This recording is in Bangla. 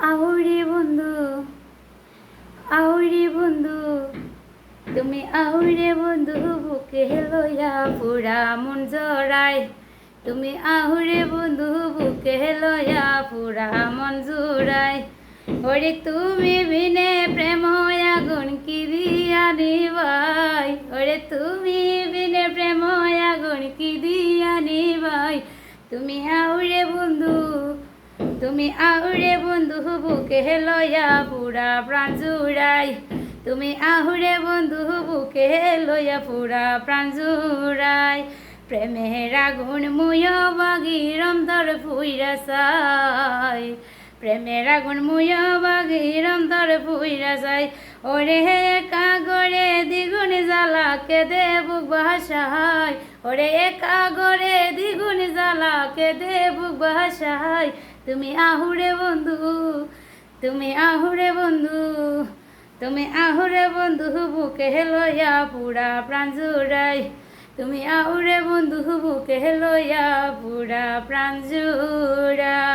আহুরে বন্ধু আহুরে বন্ধু, তুমি আহুরে বন্ধু, বুকে লইয়া পুরা মন জড়াই তুমি আহুরে বন্ধু, বুকে লইয়া পুরা মন জুড়াই ওরে তুমি বিনে প্রেম আগুন কি দিয়া নিবাই? ওরে তুমি বিনে প্রেম আগুন কি দিয়া নিবাই? তুমি আউরে বন্ধু তুমি আহুরে বন্ধু বুকে লইয়া পুরা প্রাণ জুড়াই। তুমি আহুরে বন্ধু বুকে লইয়া পুরা প্রাণ জুড়াই। প্রেমের আগুন মুয় বাগিরম ধর ফুইরা সাই প্রেমের আগুন মুয় বাগিরম ধর ফুইরা সাই ওরে কাগরে দ্বিগুণ কে দেবুক ভাষায় ওরে কাগরে দ্বিগুণ জ্বালা কে দেবুক ভাষায় তুমি আহুরে বন্ধু, তুমি আহুরে বন্ধু, তুমি আহুরে বন্ধু, বুকে লইয়া পুরা প্রাণ জুড়াই। তুমি আহুরে বন্ধু, বুকে লইয়া পুরা প্রাণ জুড়াই।